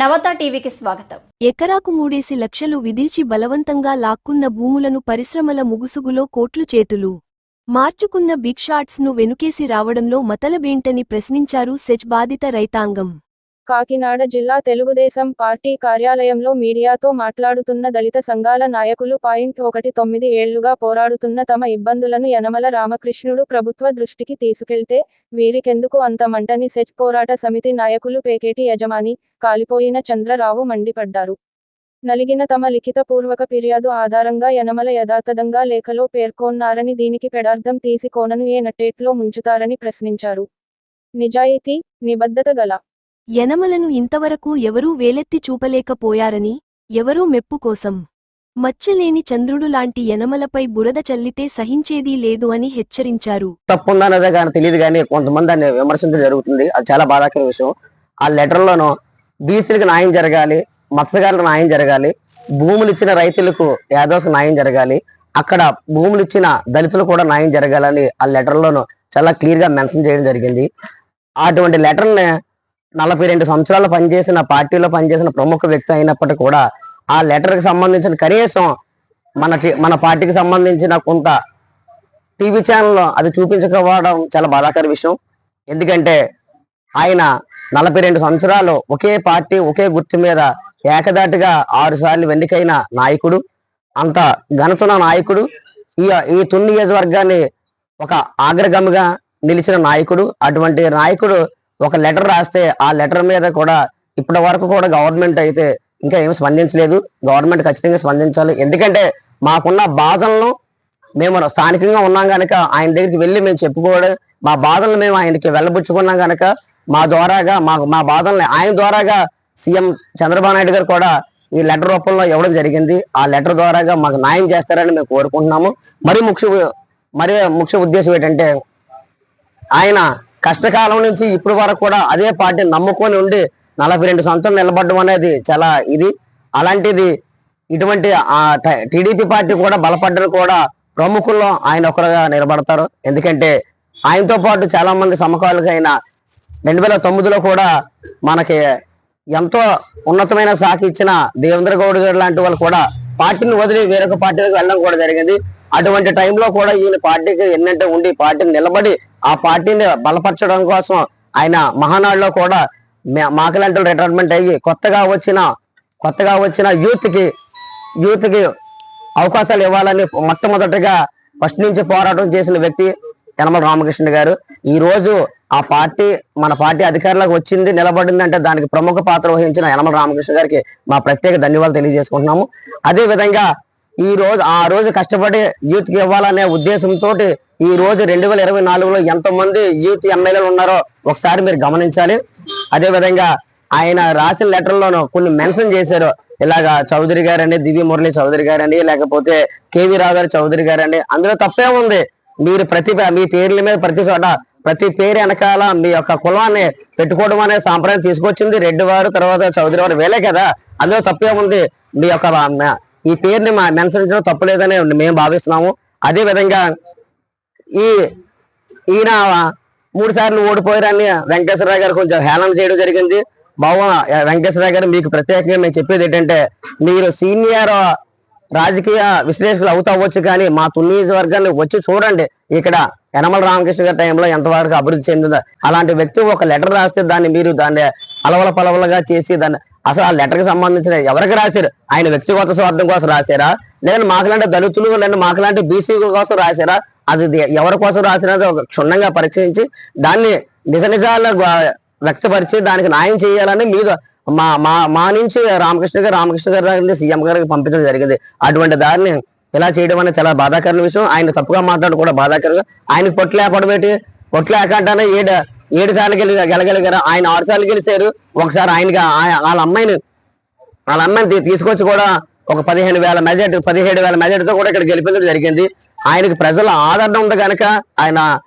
నవత టీవీకి స్వాగతం. ఎకరాకు మూడేసి లక్షలు విధిల్చి బలవంతంగా లాక్కున్న భూములను పరిశ్రమల ముగుసుగులో కోట్లు చేతులు. మార్చుకున్న బిగ్ షాట్స్ను వెనుకేసి రావడంలో మతలబేంటని ప్రశ్నించారు సెచ్ బాధిత రైతాంగం. కాకినాడ జిల్లా తెలుగుదేశం పార్టీ కార్యాలయంలో మీడియాతో మాట్లాడుతున్న దళిత సంఘాల నాయకులు పాయింట్ ఒకటి తొమ్మిది ఏళ్ళుగా పోరాడుతున్న తమ ఇబ్బందులను యనమల రామకృష్ణుడు ప్రభుత్వ దృష్టికి తీసుకెళ్తే వీరికెందుకు అంత మంటని సెచ్ పోరాట సమితి నాయకులు పేకేటి యజమాని కాలిపోయిన చంద్రరావు మండిపడ్డారు. నలిగిన తమ లిఖితపూర్వక ఫిర్యాదు ఆధారంగా యనమల యథాతథంగా లేఖలో పేర్కొన్నారని దీనికి పెడార్థం తీసి కోనను ఏ నట్టేట్లో ముంచుతారని ప్రశ్నించారు. నిజాయితీ నిబద్ధత గల యనమలను ఇంతవరకు ఎవరూ వేలెత్తి చూపలేకపోయారని ఎవరో మెప్పు కోసం మచ్చలేని చంద్రుడు లాంటి యనమలపై బురద చల్లితే సహించేదీ లేదు అని హెచ్చరించారు. తప్పుందన్నదే కానీ తెలియదు కానీ కొంతమంది దాన్ని విమర్శించడం జరుగుతుంది. అది చాలా బాధాకర విషయం. ఆ లెటర్లోనూ బీసీలకు న్యాయం జరగాలి మత్స్యకారులకు న్యాయం జరగాలి భూములు ఇచ్చిన రైతులకు యాదవ్స్కి న్యాయం జరగాలి అక్కడ భూములు ఇచ్చిన దళితులు కూడా న్యాయం జరగాలని ఆ లెటర్లోనూ చాలా క్లియర్గా మెన్షన్ చేయడం జరిగింది. అటువంటి లెటర్ని నలభై రెండు సంవత్సరాలు పనిచేసిన పార్టీలో పనిచేసిన ప్రముఖ వ్యక్తి అయినప్పటికీ కూడా ఆ లెటర్కి సంబంధించిన కనీసం మన మన పార్టీకి సంబంధించిన కొంత టీవీ ఛానల్లో అది చూపించకపోవడం చాలా బాధాకర విషయం. ఎందుకంటే ఆయన నలభై రెండు సంవత్సరాలు ఒకే పార్టీ ఒకే గుర్తు మీద ఏకదాటిగా ఆరు సార్లు వెన్నికైన నాయకుడు అంత ఘనతున్న నాయకుడు ఈ ఈ తుని నియోజకవర్గాన్ని ఒక ఆగ్రగముగా నిలిచిన నాయకుడు అటువంటి నాయకుడు ఒక లెటర్ రాస్తే ఆ లెటర్ మీద కూడా ఇప్పటి వరకు కూడా గవర్నమెంట్ అయితే ఇంకా ఏమి స్పందించలేదు. గవర్నమెంట్ ఖచ్చితంగా స్పందించాలి. ఎందుకంటే మాకున్న బాధలను మేము స్థానికంగా ఉన్నాం కనుక ఆయన దగ్గరికి వెళ్ళి మేము చెప్పుకోవడం మా బాధలను మేము ఆయనకి వెళ్ళబుచ్చుకున్నాం కనుక మా ద్వారాగా మా మా బాధల్ని ఆయన ద్వారాగా సీఎం చంద్రబాబు నాయుడు గారు కూడా ఈ లెటర్ రూపంలో ఇవ్వడం జరిగింది. ఆ లెటర్ ద్వారాగా మాకు న్యాయం చేస్తారని మేము కోరుకుంటున్నాము. మరి ముఖ్య మరి ముఖ్య ఉద్దేశం ఏంటంటే ఆయన కష్టకాలం నుంచి ఇప్పటి వరకు కూడా అదే పార్టీ నమ్ముకొని ఉండి నలభై రెండు సంవత్సరాలు నిలబడడం అనేది చాలా ఇది. అలాంటిది ఇటువంటి ఆ టీడీపీ పార్టీ కూడా బలపడ్డరు కూడా ప్రముఖుల్లో ఆయన ఒకరుగా నిలబడతారు. ఎందుకంటే ఆయనతో పాటు చాలా మంది సమకాలిక అయిన రెండు వేల తొమ్మిదిలో కూడా మనకి ఎంతో ఉన్నతమైన శాఖ ఇచ్చిన దేవేంద్ర గౌడ్ గారు లాంటి వాళ్ళు కూడా పార్టీని వదిలి వేరొక పార్టీలకు వెళ్ళడం కూడా జరిగింది. అటువంటి టైంలో కూడా ఈయన పార్టీకి ఎన్నంటే ఉండి పార్టీని నిలబడి ఆ పార్టీని బలపరచడం కోసం ఆయన మహానాడులో కూడా మే- రిటైర్మెంట్ అయ్యి కొత్తగా వచ్చిన కొత్తగా వచ్చిన యూత్కి యూత్కి అవకాశాలు ఇవ్వాలని మొట్టమొదటిగా ఫస్ట్ నుంచి పోరాటం చేసిన వ్యక్తి యనమల రామకృష్ణ గారు ఈ రోజు ఆ పార్టీ మన పార్టీ అధికారులకు వచ్చింది నిలబడిందంటే దానికి ప్రముఖ పాత్ర వహించిన యనమల రామకృష్ణ గారికి మా ప్రత్యేక ధన్యవాదాలు తెలియజేసుకుంటున్నాము. అదే విధంగా ఈ రోజు ఆ రోజు కష్టపడి యూత్కి ఇవ్వాలనే ఉద్దేశంతో ఈ రోజు రెండు వేల ఇరవై నాలుగులో ఎంతో మంది యూత్ ఎమ్మెల్యేలు ఉన్నారో ఒకసారి మీరు గమనించాలి. అదే విధంగా ఆయన రాసిన లెటర్లోనూ కొన్ని మెన్షన్ చేశారు. ఇలాగా చౌదరి గారని దివ్య మురళి చౌదరి గారని లేకపోతే కేవీ రావు గారు చౌదరి గారని అందులో తప్పే ఉంది. మీరు ప్రతి మీ పేర్ల మీద ప్రతి చోట ప్రతి పేరు వెనకాల మీ యొక్క కులాన్ని పెట్టుకోవడం అనే సాంప్రదాయం తీసుకొచ్చింది రెడ్డి వారు తర్వాత చౌదరి వారు వేలే కదా. అందులో తప్పే ఉంది మీ యొక్క ఈ పేరుని మా మెన్షన్ చేయడం మేము భావిస్తున్నాము. అదే విధంగా ఈ ఈయన మూడు సార్లు ఓడిపోయారని వెంకటేశ్వరరావు గారు కొంచెం హేళన చేయడం జరిగింది. బావ వెంకటేశ్వరరావు గారు మీకు ప్రత్యేకంగా మేము చెప్పేది ఏంటంటే మీరు సీనియర్ రాజకీయ విశ్లేషకులు అవుతా అవ్వచ్చు కానీ మా తుని వర్గాన్ని వచ్చి చూడండి. ఇక్కడ యనమల రామకృష్ణ గారి టైంలో ఎంతవరకు అభివృద్ధి చెందిందో. అలాంటి వ్యక్తి ఒక లెటర్ రాస్తే దాన్ని మీరు దాన్ని అలవల పలవలగా చేసి దాన్ని అసలు ఆ లెటర్కి సంబంధించిన ఎవరికి రాశారు? ఆయన వ్యక్తిగత స్వార్థం కోసం రాశారా? లేదా మాకులాంటి దళితులు లేదా మాకులాంటి బీసీ కోసం రాశారా? అది ఎవరి కోసం రాసినది ఒక క్షుణ్ణంగా పరిశీలించి దాన్ని నిజ నిజాలు వ్యక్తపరిచి దానికి న్యాయం చేయాలని మీద మా మా మా నుంచి రామకృష్ణ గారు రామకృష్ణ గారి దగ్గర నుంచి సీఎం గారికి పంపించడం జరిగింది. అటువంటి దారిని ఇలా చేయడం అనేది చాలా బాధాకరమైన విషయం. ఆయన తప్పుగా మాట్లాడడం కూడా బాధాకరంగా. ఆయన పొట్లు ఏంటి? పొట్లు ఏడు ఏడు సార్లు గెలి గెలగలిగారు. ఆయన ఆరు సార్లు గెలిచారు. ఒకసారి ఆయనకి వాళ్ళ అమ్మాయిని వాళ్ళ అమ్మాయిని తీసుకొచ్చి కూడా ఒక పదిహేను వేల మెజార్టీ పదిహేడు వేల మెజార్టీతో కూడా ఇక్కడ గెలిపించడం జరిగింది. ఆయనకి ప్రజల ఆదరణ ఉంది కనుక ఆయన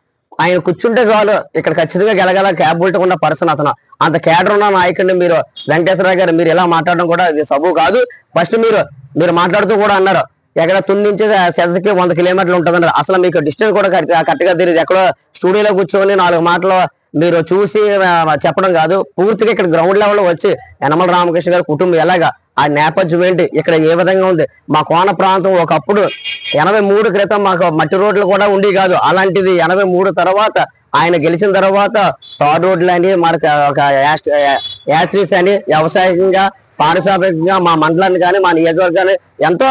ఆయన కూర్చుంటే చాలు. ఇక్కడ ఖచ్చితంగా గెలగల క్యాబిలిటీ ఉన్న పర్సన్ అతను. అంత కేటర్ ఉన్న నాయకుడిని మీరు వెంకటేశ్వరరావు గారు మీరు ఇలా మాట్లాడడం కూడా ఇది సబు కాదు. ఫస్ట్ మీరు మీరు మాట్లాడుతూ కూడా అన్నారు. ఎక్కడ తుని నుంచి సెజకి వంద కిలోమీటర్లు ఉంటుందన్నారు. అసలు మీకు డిస్టెన్స్ కూడా కరెక్ట్గా తెలియదు ఎక్కడో స్టూడియోలో కూర్చొని నాలుగు మాటలు మీరు చూసి చెప్పడం కాదు. పూర్తిగా ఇక్కడ గ్రౌండ్ లెవెల్లో వచ్చి యనమల రామకృష్ణ గారి కుటుంబం ఎలాగా ఆ నేపథ్యం ఏంటి? ఇక్కడ ఏ విధంగా ఉంది? మా కోన ప్రాంతం ఒకప్పుడు ఎనభై మూడు క్రితం మాకు మట్టి రోడ్లు కూడా ఉండి కాదు. అలాంటిది ఎనభై మూడు తర్వాత ఆయన గెలిచిన తర్వాత తార్ రోడ్లు అని మనకు ఒక యాస్ట్రీస్ అని వ్యవసాయంగా పారిశ్రామికంగా మా మండలాన్ని కానీ మా నియోజకవర్గాన్ని ఎంతో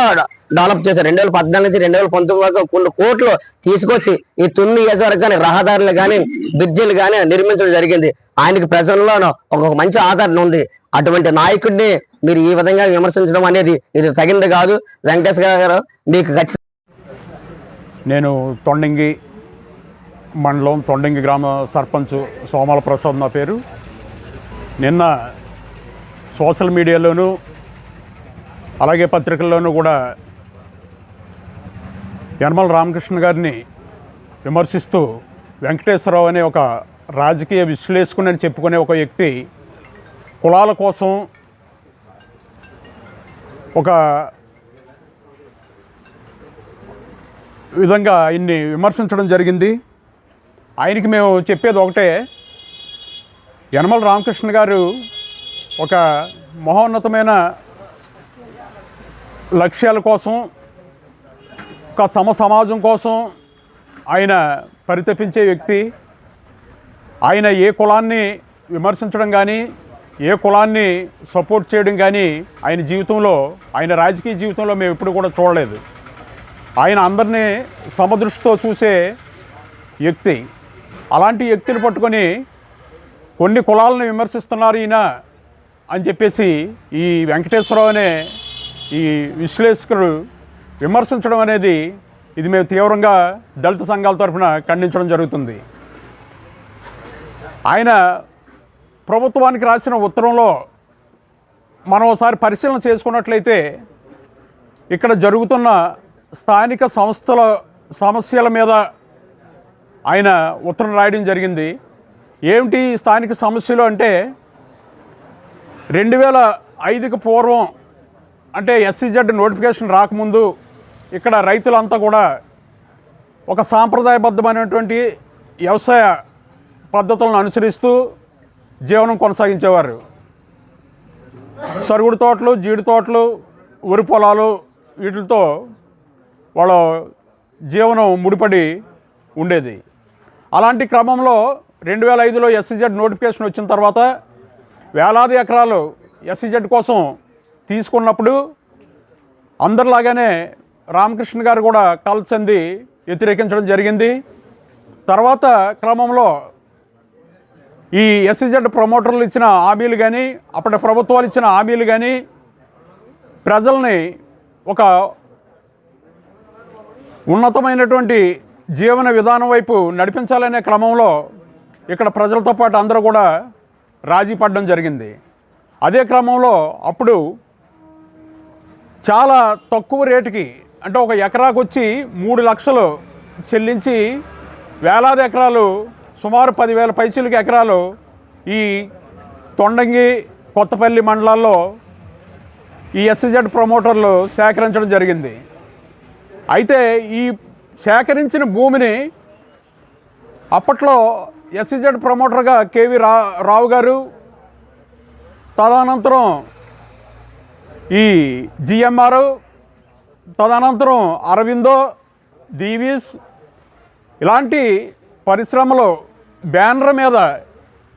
డెవలప్ చేశారు. రెండు వేల పద్నాలుగు నుంచి రెండు వేల పంతొమ్మిది వరకు కొన్ని కోట్లు తీసుకొచ్చి ఈ తుని నియోజకవర్గాన్ని రహదారులు కానీ బ్రిడ్జిలు కానీ నిర్మించడం జరిగింది. ఆయనకి ప్రజల్లో ఒక మంచి ఆదరణ ఉంది. అటువంటి నాయకుడిని మీరు ఈ విధంగా విమర్శించడం అనేది ఇది తగింది కాదు. వెంకటేశ్వర గారు మీకు ఖచ్చితంగా నేను తొండంగి మండలం తొండంగి గ్రామ సర్పంచ్ సోమాల ప్రసాద్ నా పేరు. నిన్న సోషల్ మీడియాలోనూ అలాగే పత్రికల్లోనూ కూడా యనమల రామకృష్ణ గారిని విమర్శిస్తూ వెంకటేశ్వరరావు అనే ఒక రాజకీయ విశ్లేషకుని అని చెప్పుకునే ఒక వ్యక్తి కులాల కోసం ఒక విధంగా ఇన్ని విమర్శించడం జరిగింది. ఆయనకి మేము చెప్పేది ఒకటే యనమల రామకృష్ణ గారు ఒక మహోన్నతమైన లక్ష్యాల కోసం ఒక సమ సమాజం కోసం ఆయన పరితపించే వ్యక్తి. ఆయన ఏ కులాన్ని విమర్శించడం కానీ ఏ కులాన్ని సపోర్ట్ చేయడం కానీ ఆయన జీవితంలో ఆయన రాజకీయ జీవితంలో మేము ఎప్పుడు కూడా చూడలేదు. ఆయన అందరినీ సమదృష్టితో చూసే వ్యక్తి. అలాంటి వ్యక్తిని పట్టుకొని కొన్ని కులాలను విమర్శిస్తున్నారు ఈయన అని చెప్పేసి ఈ వెంకటేశ్వరరావు అనే ఈ విశ్లేషకుడు విమర్శించడం అనేది ఇది మేము తీవ్రంగా దళిత సంఘాల తరఫున ఖండించడం జరుగుతుంది. ఆయన ప్రభుత్వానికి రాసిన ఉత్తరంలో మనం ఒకసారి పరిశీలన చేసుకున్నట్లయితే ఇక్కడ జరుగుతున్న స్థానిక సంస్థల సమస్యల మీద ఆయన ఉత్తరం రాయడం జరిగింది. ఏమిటి స్థానిక సమస్యలు అంటే రెండు వేల ఐదుకు పూర్వం అంటే ఎస్సీజెడ్ నోటిఫికేషన్ రాకముందు ఇక్కడ రైతులంతా కూడా ఒక సాంప్రదాయబద్ధమైనటువంటి వ్యవసాయ పద్ధతులను అనుసరిస్తూ జీవనం కొనసాగించేవారు. సరుగుడు తోటలు జీడి తోటలు వరి పొలాలు వీటితో వాళ్ళ జీవనం ముడిపడి ఉండేది. అలాంటి క్రమంలో రెండు వేల ఐదులో ఎస్సీజెడ్ నోటిఫికేషన్ వచ్చిన తర్వాత వేలాది ఎకరాలు ఎస్సీజెడ్ కోసం తీసుకున్నప్పుడు అందరిలాగానే రామకృష్ణ గారు కూడా కలసంది వ్యతిరేకించడం జరిగింది. తర్వాత క్రమంలో ఈ ఎస్సీజెడ్ ప్రమోటర్లు ఇచ్చిన హామీలు కానీ అప్పటి ప్రభుత్వాలు ఇచ్చిన హామీలు కానీ ప్రజల్ని ఒక ఉన్నతమైనటువంటి జీవన విధానం వైపు నడిపించాలనే క్రమంలో ఇక్కడ ప్రజలతో పాటు అందరూ కూడా రాజీ పడడం జరిగింది. అదే క్రమంలో అప్పుడు చాలా తక్కువ రేటుకి అంటే ఒక ఎకరాకు వచ్చి మూడు లక్షలు చెల్లించి వేలాది ఎకరాలు సుమారు పదివేల పైసలకి ఎకరాలు ఈ తొండంగి కొత్తపల్లి మండలాల్లో ఈ ఎస్జెడ్ ప్రమోటర్లు సేకరించడం జరిగింది. అయితే ఈ సేకరించిన భూమిని అప్పట్లో ఎస్సీజెడ్ ప్రమోటర్గా కేవి రా రావు గారు తదనంతరం ఈ జిఎంఆర్ తదనంతరం అరవిందో దీవీస్ ఇలాంటి పరిశ్రమలు బ్యానర్ మీద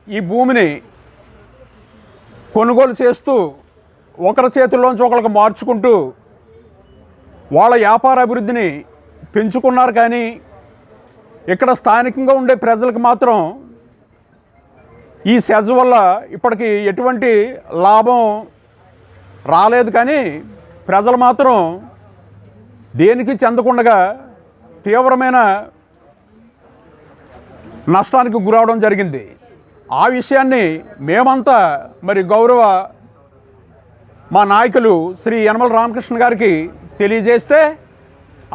ఈ భూమిని కొనుగోలు చేస్తూ ఒకరి చేతుల్లోంచి ఒకరికి మార్చుకుంటూ వాళ్ళ వ్యాపార అభివృద్ధిని పెంచుకున్నారు కానీ ఇక్కడ స్థానికంగా ఉండే ప్రజలకు మాత్రం ఈ సెజ్ వల్ల ఇప్పటికి ఎటువంటి లాభం రాలేదు కానీ ప్రజలు మాత్రం దేనికి చెందకుండగా తీవ్రమైన నష్టానికి గురవడం జరిగింది. ఆ విషయాన్ని మేమంతా మరి గౌరవ మా నాయకులు శ్రీ యనమల రామకృష్ణ గారికి తెలియజేస్తే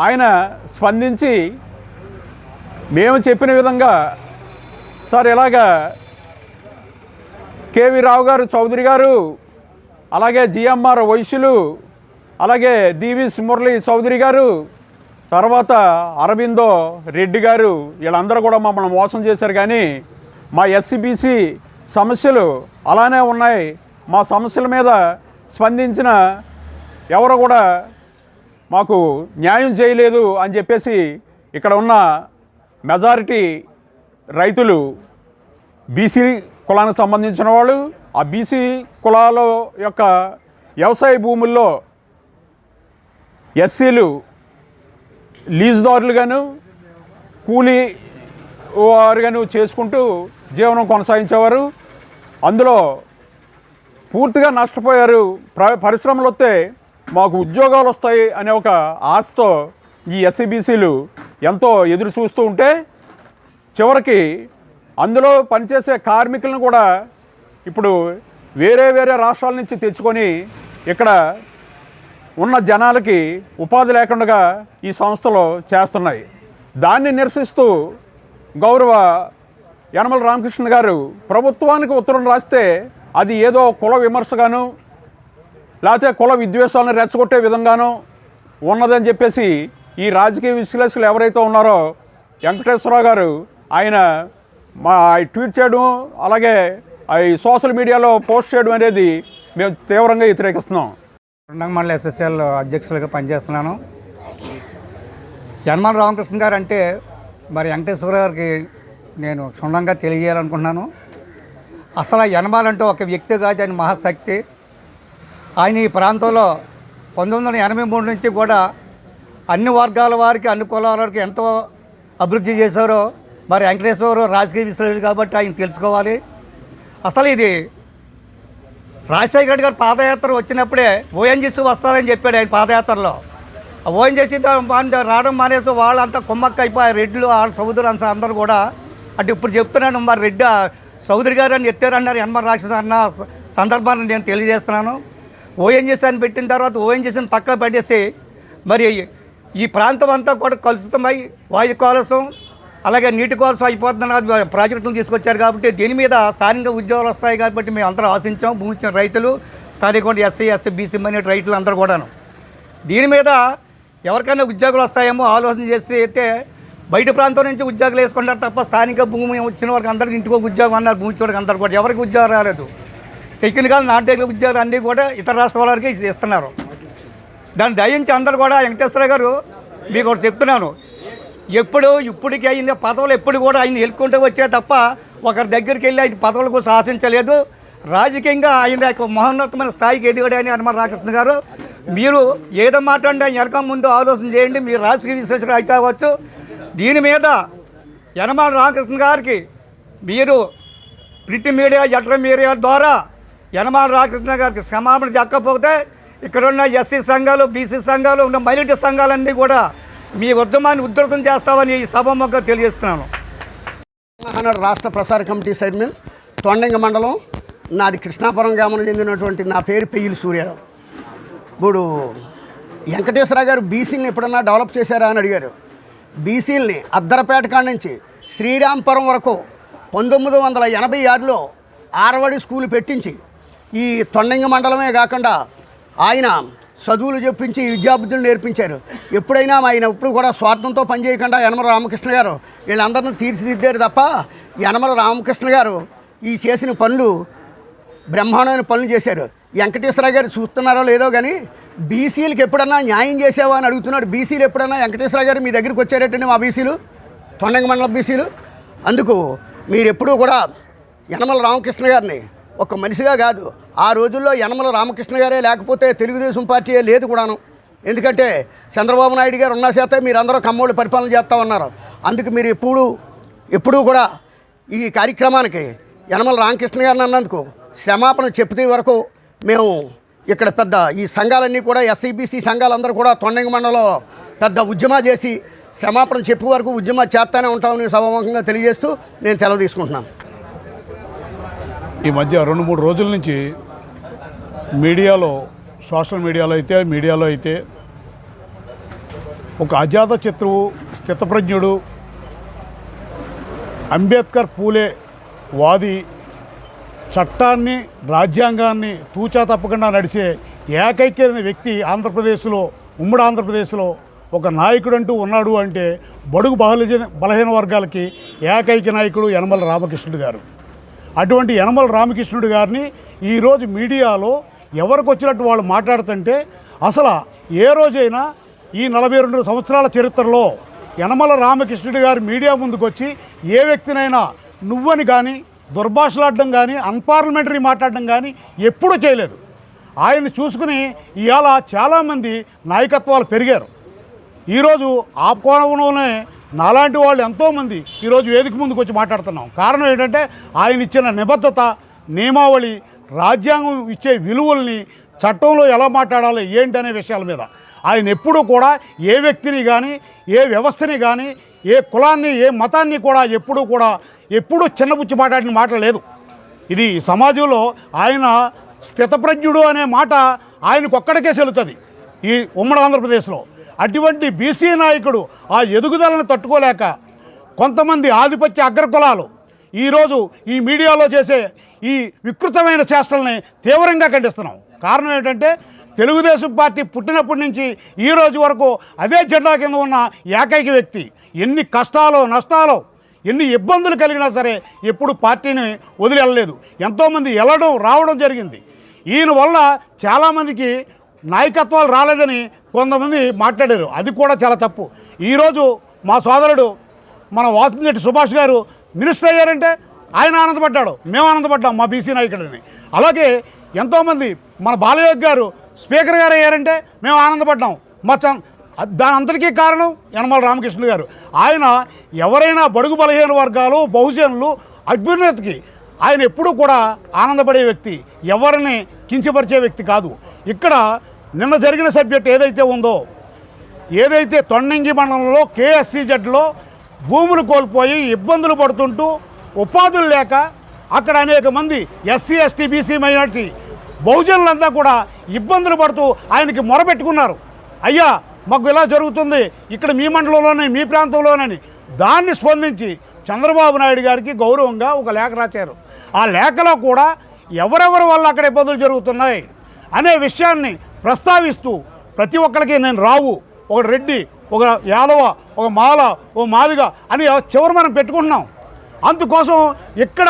ఆయన స్పందించి మేము చెప్పిన విధంగా సార్ ఇలాగా కేవి రావు గారు చౌదరి గారు అలాగే జిఎంఆర్ వైశ్యులు అలాగే డివిస్ మురళి చౌదరి గారు తర్వాత అరవిందో రెడ్డి గారు వీళ్ళందరూ కూడా మమ్మల్ని మోసం చేశారు కానీ మా ఎస్సీబీసీ సమస్యలు అలానే ఉన్నాయి. మా సమస్యల మీద స్పందించిన ఎవరు కూడా మాకు న్యాయం చేయలేదు అని చెప్పేసి ఇక్కడ ఉన్న మెజారిటీ రైతులు బీసీ కులానికి సంబంధించిన వాళ్ళు ఆ బీసీ కులాల యొక్క వ్యవసాయ భూముల్లో ఎస్సీలు లీజుదారులుగాను కూలీ వారుగాను చేసుకుంటూ జీవనం కొనసాగించేవారు. అందులో పూర్తిగా నష్టపోయారు. ప్ర పరిశ్రమలు వస్తే మాకు ఉద్యోగాలు వస్తాయి అనే ఒక ఆశతో ఈ ఎస్సీబీసీలు ఎంతో ఎదురు చూస్తూ ఉంటే చివరికి అందులో పనిచేసే కార్మికులను కూడా ఇప్పుడు వేరే వేరే రాష్ట్రాల నుంచి తెచ్చుకొని ఇక్కడ ఉన్న జనాలకి ఉపాధి లేకుండా ఈ సంస్థలు చేస్తున్నాయి. దాన్ని నిరసిస్తూ గౌరవ యనమల రామకృష్ణ గారు ప్రభుత్వానికి ఉత్తరం రాస్తే అది ఏదో కుల విమర్శగాను లేకపోతే కుల విద్వేషాలను రెచ్చగొట్టే విధంగాను ఉన్నదని చెప్పేసి ఈ రాజకీయ విశ్లేషకులు ఎవరైతే ఉన్నారో వెంకటేశ్వరరావు గారు ఆయన మా ట్వీట్ చేయడం అలాగే ఈ సోషల్ మీడియాలో పోస్ట్ చేయడం అనేది మేము తీవ్రంగా వ్యతిరేకిస్తున్నాం. రెండంగ మండల ఎస్ఎస్ఎల్ అధ్యక్షులుగా పనిచేస్తున్నాను. యనమల రామకృష్ణ గారు అంటే మరి వెంకటేశ్వర గారికి నేను క్షుణ్ణంగా తెలియజేయాలనుకుంటున్నాను. అసలు యనమాలంటే ఒక వ్యక్తి కాదు ఆయన మహాశక్తి. ఆయన ఈ ప్రాంతంలో పంతొమ్మిది వందల ఎనభై మూడు నుంచి కూడా అన్ని వర్గాల వారికి అన్ని కులాల వారికి ఎంతో అభివృద్ధి చేశారో. మరి వెంకటేశ్వరరావు రాజకీయ విశ్లేషణ కాబట్టి ఆయన తెలుసుకోవాలి. అసలు ఇది రాజశేఖర రెడ్డి గారు పాదయాత్ర వచ్చినప్పుడే ఓఎన్జీసీ వస్తుందని చెప్పాడు ఆయన పాదయాత్రలో. ఓఎన్జీసీ రావడం మానేసి వాళ్ళంతా కుమ్మక్క అయిపోయి రెడ్లు వాళ్ళ సౌదరు అంశ అందరూ కూడా అంటే ఇప్పుడు చెప్తున్నాను మరి రెడ్డి సౌదరి గారు అని ఎత్తారన్నారు ఎన్మర్ రాక్షసు అన్న సందర్భాన్ని నేను తెలియజేస్తున్నాను. ఓఎన్జీసీ అని పెట్టిన తర్వాత ఓఎన్జీసీని పక్క పెట్టేసి మరి ఈ ప్రాంతం అంతా కూడా కలుషితమై వాయు కాలుష్యం అలాగే నీటి కోసం అయిపోతున్న ప్రాజెక్టులు తీసుకొచ్చారు కాబట్టి దీని మీద స్థానిక ఉద్యోగాలు వస్తాయి కాబట్టి మేము అందరూ ఆశించాం. భూమి ఇచ్చిన రైతులు స్థానిక ఎస్సీ ఎస్టీ బీసీ మైనార్టీ రైతులు అందరూ కూడాను. దీని మీద ఎవరికైనా ఉద్యోగాలు వస్తాయేమో ఆలోచన చేసి అయితే బయట ప్రాంతం నుంచి ఉద్యోగాలు వేసుకుంటారు తప్ప స్థానిక భూమి వచ్చిన వారికి అందరికీ ఇంటికి ఉద్యోగం అన్నారు. భూమి ఇచ్చిన వారికి అందరు కూడా. ఎవరికి ఉద్యోగం రాలేదు. టెక్నికల్ నాన్ టెక్నికల్ ఉద్యోగాలు అన్నీ కూడా ఇతర రాష్ట్రాల వారికి ఇస్తున్నారు. దాన్ని దయించి అందరూ కూడా వెంకటేశ్వర గారు మీకు ఒకటి చెప్తున్నాను. ఎప్పుడు ఇప్పటికి అయిన పదవులు ఎప్పుడు కూడా ఆయన ఎల్లుకుంటూ వచ్చే తప్ప ఒకరి దగ్గరికి వెళ్ళి ఆయన పదవులకు సాహసించలేదు రాజకీయంగా ఆయన యొక్క మహోన్నతమైన స్థాయికి ఎదిగాడని హనుమ రామకృష్ణ గారు. మీరు ఏదో మాట్లాడి ఆయన వెనక ముందు ఆలోచన చేయండి. మీరు రాజకీయ విశ్లేషకులు అయితే అవ్వచ్చు దీని మీద యనమాల రామకృష్ణ గారికి మీరు ప్రింట్ మీడియా ఎట్ర మీడియా ద్వారా యనమాల రామకృష్ణ గారికి క్షమాపణ చెప్పకపోతే ఇక్కడ ఉన్న ఎస్సీ సంఘాలు బీసీ సంఘాలు ఉన్న మైనారిటీ సంఘాలన్నీ కూడా మీ ఉద్యమాన్ని ఉధృతం చేస్తామని ఈ సభముఖంగా తెలియజేస్తున్నాను. రాష్ట్ర ప్రసార కమిటీ చైర్మన్ తొండంగ మండలం నాది కృష్ణాపురం గ్రామం చెందినటువంటి నా పేరు పెయ్యిలి సూర్యారావు ఇప్పుడు వెంకటేశ్వర గారు బీసీని ఎప్పుడన్నా డెవలప్ చేశారా అని అడిగారు. బీసీలని అద్దరపేట కాడ నుంచి శ్రీరాంపురం వరకు పంతొమ్మిది వందల ఎనభై ఆరులో ఆరవడి స్కూల్ పెట్టించి ఈ తొండంగి మండలమే కాకుండా ఆయన చదువులు చెప్పించి విద్యాబుద్ధులు నేర్పించారు. ఎప్పుడైనా ఆయన ఎప్పుడు కూడా స్వార్థంతో పనిచేయకుండా యనమల రామకృష్ణ గారు వీళ్ళందరినీ తీర్చిదిద్దారు తప్ప యనమల రామకృష్ణ గారు ఈ చేసిన పనులు బ్రహ్మాండమైన పనులు చేశారు. వెంకటేశ్వర గారు చూస్తున్నారో లేదో కానీ బీసీలకు ఎప్పుడన్నా న్యాయం చేసావా అని అడుగుతున్నాడు. బీసీలు ఎప్పుడన్నా వెంకటేశ్వర గారు మీ దగ్గరికి వచ్చారటండి మా బీసీలు? తొండంగ మండలం బీసీలు? అందుకు మీరు ఎప్పుడూ కూడా యనమల రామకృష్ణ గారిని ఒక మనిషిగా కాదు. ఆ రోజుల్లో యనమల రామకృష్ణ గారే లేకపోతే తెలుగుదేశం పార్టీయే లేదు కూడాను. ఎందుకంటే చంద్రబాబు నాయుడు గారు ఉన్న చేత మీరు అందరూ కమ్మోళ్ళు పరిపాలన చేస్తూ ఉన్నారు. అందుకు మీరు ఎప్పుడు ఎప్పుడూ కూడా ఈ కార్యక్రమానికి యనమల రామకృష్ణ గారిని అన్నందుకు క్షమాపణ చెప్తే వరకు మేము ఇక్కడ పెద్ద ఈ సంఘాలన్నీ కూడా ఎస్ఐబిసి సంఘాలందరూ కూడా తొండంగి మండలంలో పెద్ద ఉద్యమ చేసి క్షమాపణ చెప్పే వరకు ఉద్యమ చేస్తానే ఉంటామని సభాముఖంగా తెలియజేస్తూ నేను సెలవు తీసుకుంటున్నాను. ఈ మధ్య రెండు మూడు రోజుల నుంచి మీడియాలో సోషల్ మీడియాలో అయితే మీడియాలో అయితే ఒక అజాత శత్రువు స్థితప్రజ్ఞుడు అంబేద్కర్ పూలే వాది చట్టాన్ని రాజ్యాంగాన్ని తూచా తప్పకుండా నడిచే ఏకైక్యమైన వ్యక్తి ఆంధ్రప్రదేశ్లో ఉమ్మడి ఆంధ్రప్రదేశ్లో ఒక నాయకుడు అంటూ ఉన్నాడు అంటే బడుగు బహుజన బలహీన వర్గాలకి ఏకైక నాయకుడు యనమల రామకృష్ణుడు గారు. అటువంటి యనమల రామకృష్ణుడు గారిని ఈరోజు మీడియాలో ఎవరికి వచ్చినట్టు వాళ్ళు మాట్లాడుతుంటే అసలు ఏ రోజైనా ఈ నలభై రెండు సంవత్సరాల చరిత్రలో యనమల రామకృష్ణుడు గారు మీడియా ముందుకు వచ్చి ఏ వ్యక్తినైనా నువ్వని కానీ దుర్భాషలాడడం కానీ అన్పార్లమెంటరీ మాట్లాడడం కానీ ఎప్పుడూ చేయలేదు. ఆయన్ని చూసుకుని ఇవాళ చాలామంది నాయకత్వాలు పెరిగారు. ఈరోజు ఆ కోణంలోనే నాలాంటి వాళ్ళు ఎంతోమంది ఈరోజు వేదిక ముందుకు వచ్చి మాట్లాడుతున్నాం. కారణం ఏంటంటే ఆయన ఇచ్చిన నిబద్ధత నియమావళి రాజ్యాంగం ఇచ్చే విలువల్ని చట్టంలో ఎలా మాట్లాడాలి ఏంటి అనే విషయాల మీద. ఆయన ఎప్పుడూ కూడా ఏ వ్యక్తిని కానీ ఏ వ్యవస్థని కానీ ఏ కులాన్ని ఏ మతాన్ని కూడా ఎప్పుడూ కూడా ఎప్పుడూ చిన్నపుచ్చి మాట్లాడిన మాట లేదు. ఇది సమాజంలో ఆయన స్థితప్రజ్ఞుడు అనే మాట ఆయనకు ఒక్కడికే చెల్లుతుంది. ఈ ఉమ్మడి ఆంధ్రప్రదేశ్లో. అటువంటి బీసీ నాయకుడు ఆ ఎదుగుదలను తట్టుకోలేక కొంతమంది ఆధిపత్య అగ్రకులాలు ఈరోజు ఈ మీడియాలో చేసే ఈ వికృతమైన చేష్టల్ని తీవ్రంగా ఖండిస్తున్నాం. కారణం ఏంటంటే తెలుగుదేశం పార్టీ పుట్టినప్పటి నుంచి ఈ రోజు వరకు అదే జెండా కింద ఉన్న ఏకైక వ్యక్తి. ఎన్ని కష్టాలు నష్టాలు ఎన్ని ఇబ్బందులు కలిగినా సరే ఎప్పుడు పార్టీని వదిలి వెళ్ళలేదు ఎంతోమంది వెళ్ళడం రావడం జరిగింది. ఈయన వల్ల చాలామందికి నాయకత్వాలు రాలేదని కొంతమంది మాట్లాడారు. అది కూడా చాలా తప్పు. ఈరోజు మా సోదరుడు మన వాసిరెడ్డి సుభాష్ గారు మినిస్టర్ అయ్యారంటే ఆయన ఆనందపడ్డాడు. మేము ఆనందపడ్డాం మా బీసీ నాయకుడిని. అలాగే ఎంతోమంది మన బాలయోగ్ గారు స్పీకర్ గారు అయ్యారంటే మేము ఆనందపడ్డాం. మా చ దాని అంతటికీ కారణం యనమల రామకృష్ణ గారు. ఆయన ఎవరైనా బడుగు బలహీన వర్గాలు బహుజనులు అభ్యున్నతికి ఆయన ఎప్పుడూ కూడా ఆనందపడే వ్యక్తి ఎవరిని కించపరిచే వ్యక్తి కాదు. ఇక్కడ నిన్న జరిగిన సబ్జెక్ట్ ఏదైతే ఉందో ఏదైతే తొండంగి మండలంలో కేఎస్సీజెడ్లో భూములు కోల్పోయి ఇబ్బందులు పడుతుంటూ ఉపాధులు లేక అక్కడ అనేక మంది ఎస్సీ ఎస్టీ బీసీ మైనార్టీ బహుజనులంతా కూడా ఇబ్బందులు పడుతూ ఆయనకి మొరపెట్టుకున్నారు. అయ్యా మాకు ఇలా జరుగుతుంది. ఇక్కడ మీ మండలంలోనే మీ ప్రాంతంలోనని దాన్ని స్పందించి చంద్రబాబు నాయుడు గారికి గౌరవంగా ఒక లేఖ రాశారు. ఆ లేఖలో కూడా ఎవరెవరి వల్ల అక్కడ ఇబ్బందులు జరుగుతున్నాయి అనే విషయాన్ని ప్రస్తావిస్తూ ప్రతి ఒక్కరికి నేను రావు ఒక రెడ్డి ఒక యాదవ ఒక మాల ఓ మాదిగ అని చివరి మనం పెట్టుకుంటున్నాం. అందుకోసం ఇక్కడ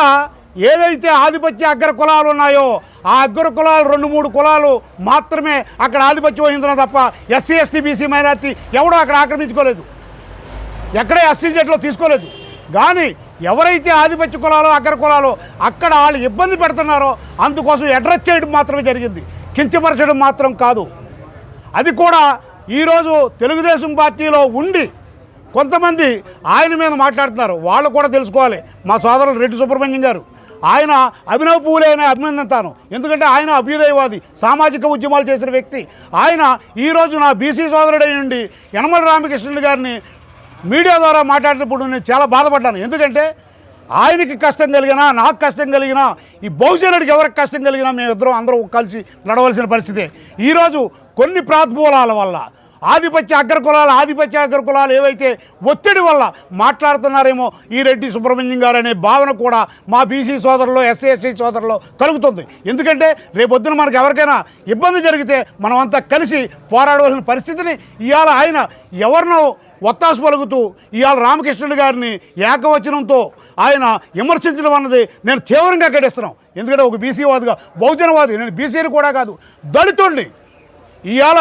ఏదైతే ఆధిపత్య అగ్ర కులాలు ఉన్నాయో ఆ అగ్ర కులాలు రెండు మూడు కులాలు మాత్రమే అక్కడ ఆధిపత్యం వహించడం తప్ప ఎస్సీ ఎస్టీ బీసీ మైనార్టీ ఎవడో అక్కడ ఆక్రమించుకోలేదు. ఎక్కడే ఎస్సీజెట్లో తీసుకోలేదు. కానీ ఎవరైతే ఆధిపత్య కులాలో అగ్ర కులాలో అక్కడ వాళ్ళు ఇబ్బంది పెడుతున్నారో అందుకోసం అడ్రస్ చేయడం మాత్రమే జరిగింది. కించపరచడం మాత్రం కాదు. అది కూడా ఈరోజు తెలుగుదేశం పార్టీలో ఉండి కొంతమంది ఆయన మీద మాట్లాడుతున్నారు. వాళ్ళు కూడా తెలుసుకోవాలి. మా సోదరులు రెడ్డి సుబ్రహ్మణ్యం గారు. ఆయన అభినవ పూలేనే అభినందిస్తాను ఎందుకంటే ఆయన అభ్యుదయవాది సామాజిక ఉద్యమాలు చేసిన వ్యక్తి. ఆయన ఈరోజు నా బీసీ సోదరుడై ఉండి యనమల రామకృష్ణుడు గారిని మీడియా ద్వారా మాట్లాడినప్పుడు నేను చాలా బాధపడ్డాను. ఎందుకంటే ఆయనకి కష్టం కలిగినా నాకు కష్టం కలిగినా ఈ బహుజనుడికి ఎవరికి కష్టం కలిగినా మేమిద్దరం అందరం కలిసి నడవలసిన పరిస్థితే. ఈరోజు కొన్ని ప్రాతిమూలాల వల్ల ఆధిపత్య అగ్రకులాలు ఆధిపత్య అగ్రకులాలు ఏవైతే ఒత్తిడి వల్ల మాట్లాడుతున్నారేమో ఈ రెడ్డి సుబ్రహ్మణ్యం గారు అనే భావన కూడా మా బీసీ సోదరులు ఎస్సీ ఎస్సీ సోదరులు కలుగుతుంది. ఎందుకంటే రేపొద్దున మనకు ఎవరికైనా ఇబ్బంది జరిగితే మనమంతా కలిసి పోరాడవలసిన పరిస్థితిని ఇవాళ ఆయన ఎవరినో ఒత్తాసు పలుకుతూ ఇవాళ రామకృష్ణుడు గారిని ఏకవచనంతో ఆయన విమర్శించడం అన్నది నేను తీవ్రంగా ఖండిస్తున్నాం ఎందుకంటే ఒక బీసీవాదిగా బహుజనవాది నేను బీసీని కూడా కాదు దళితుడిని ఇవాళ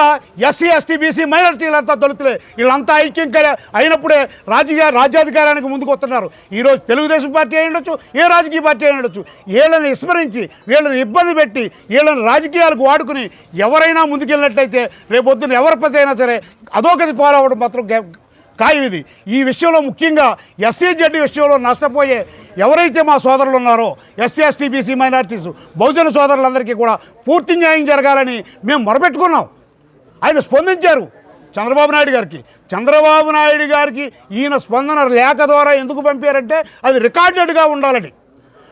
ఎస్సీ ఎస్టీ బీసీ మైనారిటీలంతా దళితులే. వీళ్ళంతా ఐక్యం కల- అయినప్పుడే రాజకీయ రాజ్యాధికారానికి ముందుకు వస్తున్నారు. ఈరోజు తెలుగుదేశం పార్టీ అయి ఉండొచ్చు ఏ రాజకీయ పార్టీ అయి ఉండొచ్చు. వీళ్ళని విస్మరించి వీళ్ళని ఇబ్బంది పెట్టి వీళ్ళని రాజకీయాలకు వాడుకుని ఎవరైనా ముందుకెళ్ళినట్లయితే రేపొద్దున ఎవరి పతి అయినా సరే అదోగతి పాలవడం మాత్రం గే- ఖాయం ఇది ఈ విషయంలో ముఖ్యంగా ఎస్సీ జడ్డీ విషయంలో నష్టపోయే ఎవరైతే మా సోదరులు ఉన్నారో ఎస్సీ ఎస్టీ బీసీ మైనార్టీస్ బహుజన సోదరులందరికీ కూడా పూర్తి న్యాయం జరగాలని మేము మొరపెట్టుకున్నాం. ఆయన స్పందించారు చంద్రబాబు నాయుడు గారికి. చంద్రబాబు నాయుడు గారికి ఈయన స్పందన లేఖ ద్వారా ఎందుకు పంపారంటే అది రికార్డెడ్గా ఉండాలని.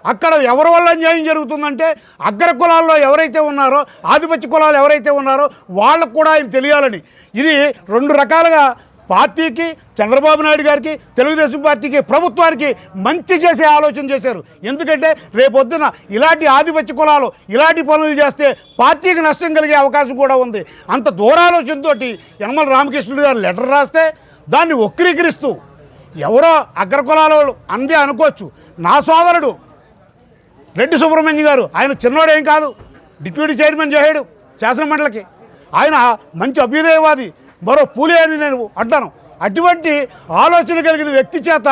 అక్కడ ఎవరి వల్ల న్యాయం జరుగుతుందంటే అగ్ర కులాల్లో ఎవరైతే ఉన్నారో ఆధిపత్య కులాలు ఎవరైతే ఉన్నారో వాళ్ళకు కూడా ఆయన తెలియాలని. ఇది రెండు రకాలుగా పార్టీకి చంద్రబాబు నాయుడు గారికి తెలుగుదేశం పార్టీకి ప్రభుత్వానికి మంచి చేసే ఆలోచన చేశారు. ఎందుకంటే రేపొద్దున ఇలాంటి ఆధిపత్య కులాలు ఇలాంటి పనులు చేస్తే పార్టీకి నష్టం కలిగే అవకాశం కూడా ఉంది. అంత దూరాలోచనతో యనమల రామకృష్ణుడు గారు లెటర్ రాస్తే దాన్ని వక్రీకరిస్తూ ఎవరో అగ్ర కులాల అందే అనుకోవచ్చు. నా సోదరుడు రెడ్డి సుబ్రహ్మణ్యం గారు ఆయన చిన్నోడేం కాదు. డిప్యూటీ చైర్మన్ చేశాడు శాసనమండలికి. ఆయన మంచి అభ్యుదయవాది. మరో పూలే అని నేను అంటాను. అటువంటి ఆలోచన కలిగిన వ్యక్తి చేత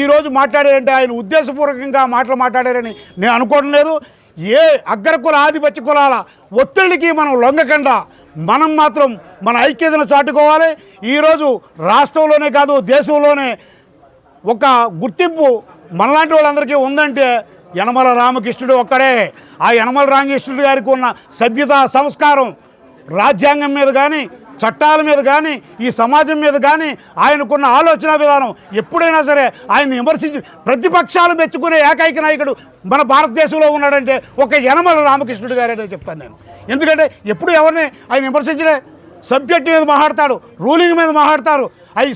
ఈరోజు మాట్లాడారంటే ఆయన ఉద్దేశపూర్వకంగా మాటలు మాట్లాడారని నేను అనుకోవడం లేదు. ఏ అగ్రకుల ఆధిపత్య కులాల ఒత్తిడికి మనం లొంగకుండా మనం మాత్రం మన ఐక్యతను చాటుకోవాలి. ఈరోజు రాష్ట్రంలోనే కాదు దేశంలోనే ఒక గుర్తింపు మనలాంటి వాళ్ళందరికీ ఉందంటే యనమల రామకృష్ణుడు ఒక్కడే. ఆ యనమల రామకృష్ణుడు గారికి ఉన్న సభ్యత సంస్కారం రాజ్యాంగం మీద కానీ చట్టాల మీద కానీ ఈ సమాజం మీద కానీ ఆయనకున్న ఆలోచన విధానం ఎప్పుడైనా సరే ఆయన విమర్శించి ప్రతిపక్షాలు మెచ్చుకునే ఏకైక నాయకుడు మన భారతదేశంలో ఉన్నాడంటే ఒక యనమల రామకృష్ణుడు గారే చెప్తాను నేను. ఎందుకంటే ఎప్పుడు ఎవరిని ఆయన విమర్శించడే సబ్జెక్ట్ మీద మాట్లాడతాడు రూలింగ్ మీద మాట్లాడతారు. అవి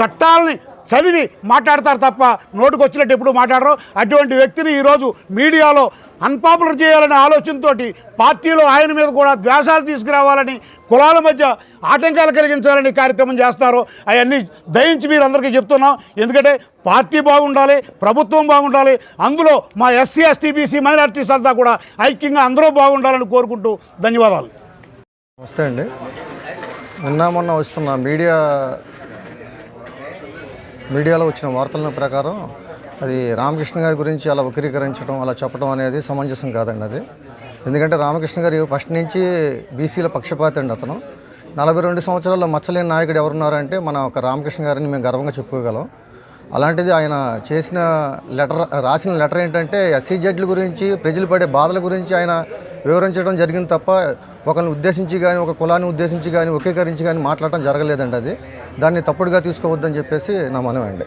చట్టాలని చదివి మాట్లాడతారు తప్ప నోటుకు వచ్చినట్టు ఎప్పుడు మాట్లాడరు. అటువంటి వ్యక్తిని ఈరోజు మీడియాలో అన్పాపులర్ చేయాలనే ఆలోచనతో పార్టీలో ఆయన మీద కూడా ద్వేషాలు తీసుకురావాలని కులాల మధ్య ఆటంకాలు కలిగించాలని కార్యక్రమం చేస్తారు. అవన్నీ దయించి మీరు అందరికీ చెప్తున్నాం. ఎందుకంటే పార్టీ బాగుండాలి ప్రభుత్వం బాగుండాలి అందులో మా ఎస్సీ ఎస్టీ బీసీ మైనార్టీస్ అంతా కూడా ఐక్యంగా అందరూ బాగుండాలని కోరుకుంటూ ధన్యవాదాలు. నమస్తే అండి. నిన్న మొన్న వస్తున్న మీడియా మీడియాలో వచ్చిన వార్తల ప్రకారం అది రామకృష్ణ గారి గురించి అలా వక్రీకరించడం అలా చెప్పడం అనేది సమంజసం కాదండి అది. ఎందుకంటే రామకృష్ణ గారు ఫస్ట్ నుంచి బీసీల పక్షపాతి అండి అతను. నలభై రెండు సంవత్సరాల్లో మచ్చలేని నాయకుడు ఎవరున్నారంటే మన ఒక రామకృష్ణ గారిని మేము గర్వంగా చెప్పుకోగలం. అలాంటిది ఆయన చేసిన లెటర్ రాసిన లెటర్ ఏంటంటే ఎస్సీ జడ్ల గురించి ప్రజలు పడే బాధల గురించి ఆయన వివరించడం జరిగింది తప్ప ఒకరిని ఉద్దేశించి కానీ ఒక కులాన్ని ఉద్దేశించి కానీ ఒకేకరించి కానీ మాట్లాడటం జరగలేదండి అది. దాన్ని తప్పుడుగా తీసుకోవద్దని చెప్పేసి నా మనమండి అండి.